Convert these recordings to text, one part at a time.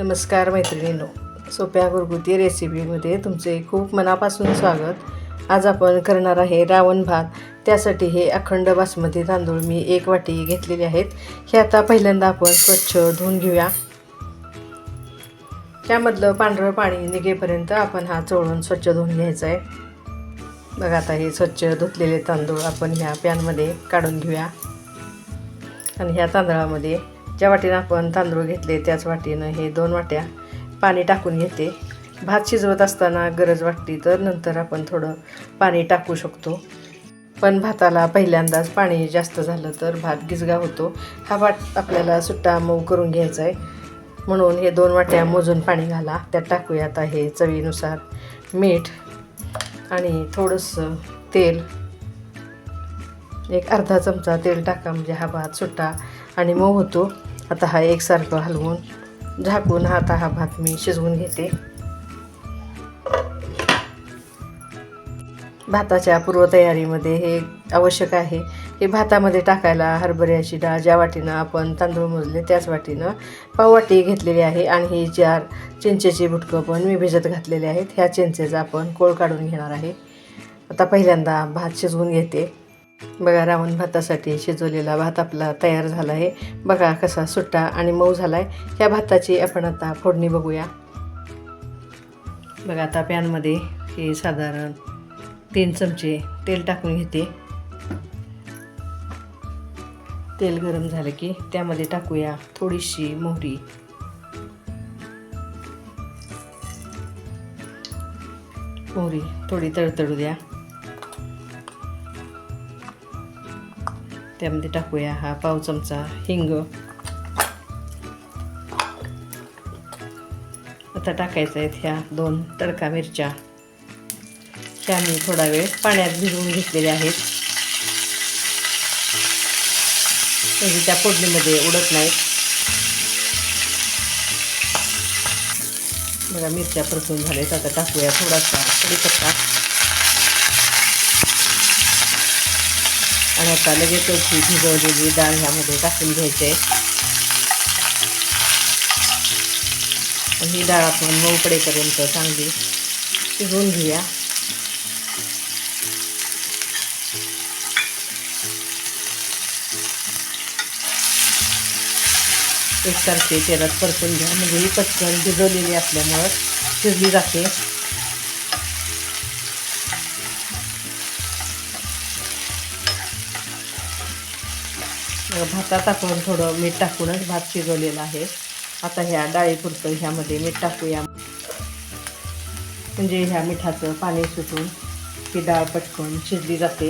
नमस्कार मैत्रिणींनो. सोप्या घरगुती रेसिपीमध्ये तुमचे खूप मनापासून स्वागत. आज आपण करणार आहे रावण भात. त्यासाठी हे अखंड बासमती तांदूळ मी एक वाटी घेतलेले आहेत. हे आता पहिल्यांदा आपण स्वच्छ धुवून घेऊया. त्यामधलं पांढरं पाणी निघेपर्यंत आपण हा चोळून स्वच्छ धुवून घ्यायचा आहे. बघा आता हे स्वच्छ धुतलेले तांदूळ आपण ह्या पॅनमध्ये काढून घेऊया. आणि ह्या तांदळामध्ये ज्या वाटीनं आपण तांदूळ घेतले त्याच वाटीनं हे दोन वाट्या पाणी टाकून घेते. भात शिजवत असताना गरज वाटली तर नंतर आपण थोडं पाणी टाकू शकतो. पण भाताला पहिल्यांदाच पाणी जास्त झालं तर भात गिजगा होतो. हा भात आपल्याला सुट्टा मऊ करून घ्यायचा आहे. म्हणून हे दोन वाट्या मोजून पाणी घाला. त्यात टाकूया आता हे चवीनुसार मीठ आणि थोडंसं तेल. एक अर्धा चमचा तेल टाका म्हणजे हा भात सुट्टा आणि मऊ होतो. आता हा एकसारखं हलवून झाकून हा आता हा भात मी शिजवून घेते. भाताच्या पूर्वतयारीमध्ये हे आवश्यक आहे. हे भातामध्ये टाकायला हरभऱ्याची डाळ ज्या वाटीनं आपण तांदूळ मोजले त्याच वाटीनं पाववाटी घेतलेली आहे आणि ही चार चिंचेची बुटकं पण मी भिजत घातलेले आहेत. ह्या चिंचेचा आपण कोळ काढून घेणार आहे. आता पहिल्यांदा भात शिजवून घेते. बघा रावण भातासाठी शिजवलेला भात आपला तयार झाला आहे. बघा कसा सुट्टा आणि मऊ झाला आहे या भाताची आपण आता फोडणी बघूया. बघा आता पॅनमध्ये हे साधारण तीन चमचे तेल टाकून घेते. तेल गरम झालं की त्यामध्ये टाकूया थोडीशी मोहरी. मोहरी थोडी तळतळू द्या. त्यामध्ये टाकूया. हा पाव चमचा हिंग. आता टाकायचं आहेत ह्या दोन तडका मिरच्या. त्या मी थोडा वेळ पाण्यात भिजवून घेतलेल्या आहेत. म्हणजे त्या फोडणीमध्ये उडत नाहीत. बघा मिरच्या परतून झाल्यात. आता टाकूया थोडासा कढीपत्ता. आणि आता लगेच ही भिजवलेली डाळ ह्यामध्ये टाकून घ्यायची आहे. ही डाळ आपण मऊ पडेपर्यंत चांगली शिजवून घेऊया. एकसारखे तेलात परतून घ्या. म्हणजे ही पटकन भिजवलेली असल्यामुळं शिजली जाते. भातात आपण थोडं मीठ टाकूनच भात शिजवलेला आहे. आता ह्या डाळीपुरतं ह्यामध्ये मीठ टाकूया. म्हणजे ह्या मिठाचं पाणी सुटून ही डाळ पटकन शिजली जाते.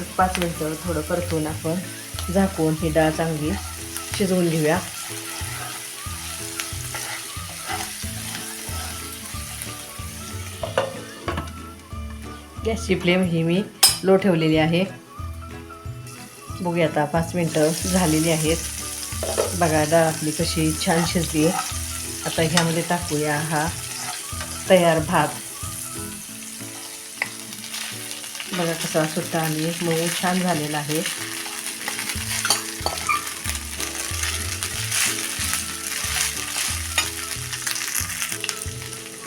एक पाच मिनटं थोडं परतून आपण झाकून ही डाळ चांगली शिजवून घेऊया. गॅसची फ्लेम ही मी लो ठेवलेली आहे. बघूया आता पाच मिनटं झालेली आहेत. बघा डाळ आपली कशी छान शिजली आहे. आता ह्यामध्ये टाकूया हा तयार भात. बघा कसा सुट्टा आणि मऊ छान झालेला आहे.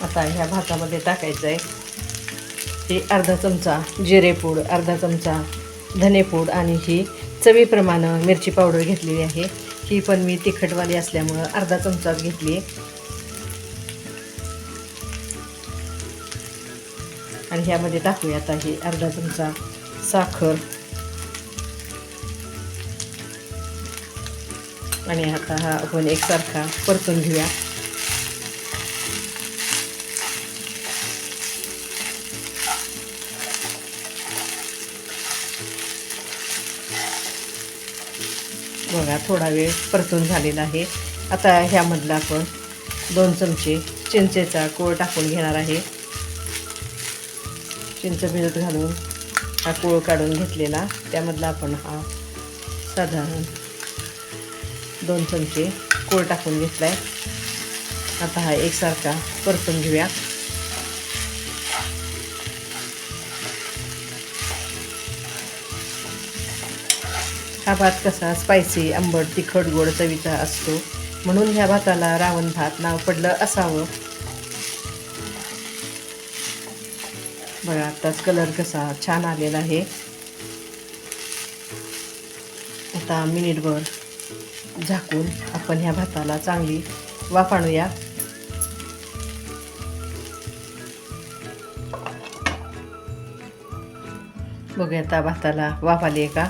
आता ह्या भातामध्ये टाकायचं आहे हे अर्धा चमचा जिरेपूड अर्धा चमचा धनेपूड आणि ही चवीप्रमाणे मिरची पावडर घेतलेली आहे. ही पण मी तिखटवाली असल्यामुळं अर्धा चमचाच घेतली. आणि ह्यामध्ये टाकूया आता ही अर्धा चमचा साखर. आणि आता हा आपण एकसारखा परतून घेऊया. बघा थोडा वेळ परतून झालेला आहे. आता ह्यामधला आपण दोन चमचे चिंचेचा कोळ टाकून घेणार आहे. चिंच भिजत घालून हा कोळ काढून घेतलेला. त्यामधला आपण हा साधारण दोन चमचे कोळ टाकून घेतला आहे आता हा एकसारखा परतून घेऊया. हा भात कसा स्पायसी आंबट तिखट गोड चवीचा असतो. म्हणून ह्या भाताला रावण भात नाव पडलं असावं. बघा आत्ताच कलर कसा छान आलेला आहे. आता मिनिटभर झाकून आपण ह्या भाताला चांगली वाफ आणूया बघूया आता भाताला वाफ आली आहे का?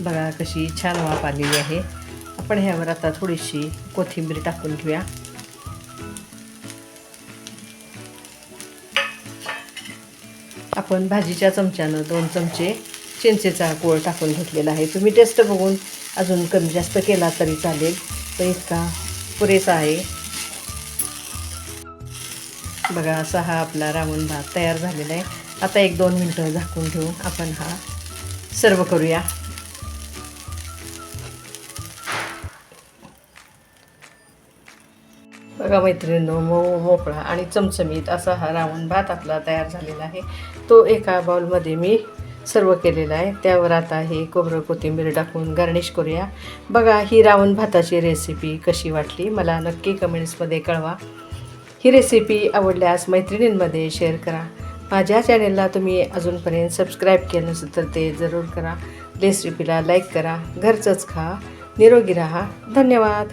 बघा कशी छान वाफ आलेली आहे. आपण ह्यावर आता थोडीशी कोथिंबीर टाकून घेऊया. आपण भाजीच्या चमच्यानं दोन चमचे चिंचेचा गोळ टाकून घेतलेला आहे. तुम्ही टेस्ट बघून अजून कमी जास्त केला तरी चालेल. तर इतका पुरेसा आहे. बघा असा हा आपला रावण भात तयार झालेला आहे. आता एक दोन मिनटं झाकून ठेवून आपण हा सर्व करूया. बघा मैत्रिणींनो मऊ मोकळा आणि चमचमीत असा हा रावण भात आपला तयार झालेला आहे. तो एका बाउलमध्ये मी सर्व केलेला आहे. त्यावर आता हे खोबरं कोथिंबीर टाकून गार्निश करूया. बघा ही रावण भाताची रेसिपी कशी वाटली? मला नक्की कमेंट्समध्ये कळवा. ही रेसिपी आवडल्यास मैत्रिणींमध्ये शेअर करा. माझ्या चॅनेलला तुम्ही अजूनपर्यंत सबस्क्राईब केलं नसेल तर ते जरूर करा. रेसिपीला लाईक करा. घरचंच खा. निरोगी राहा. धन्यवाद.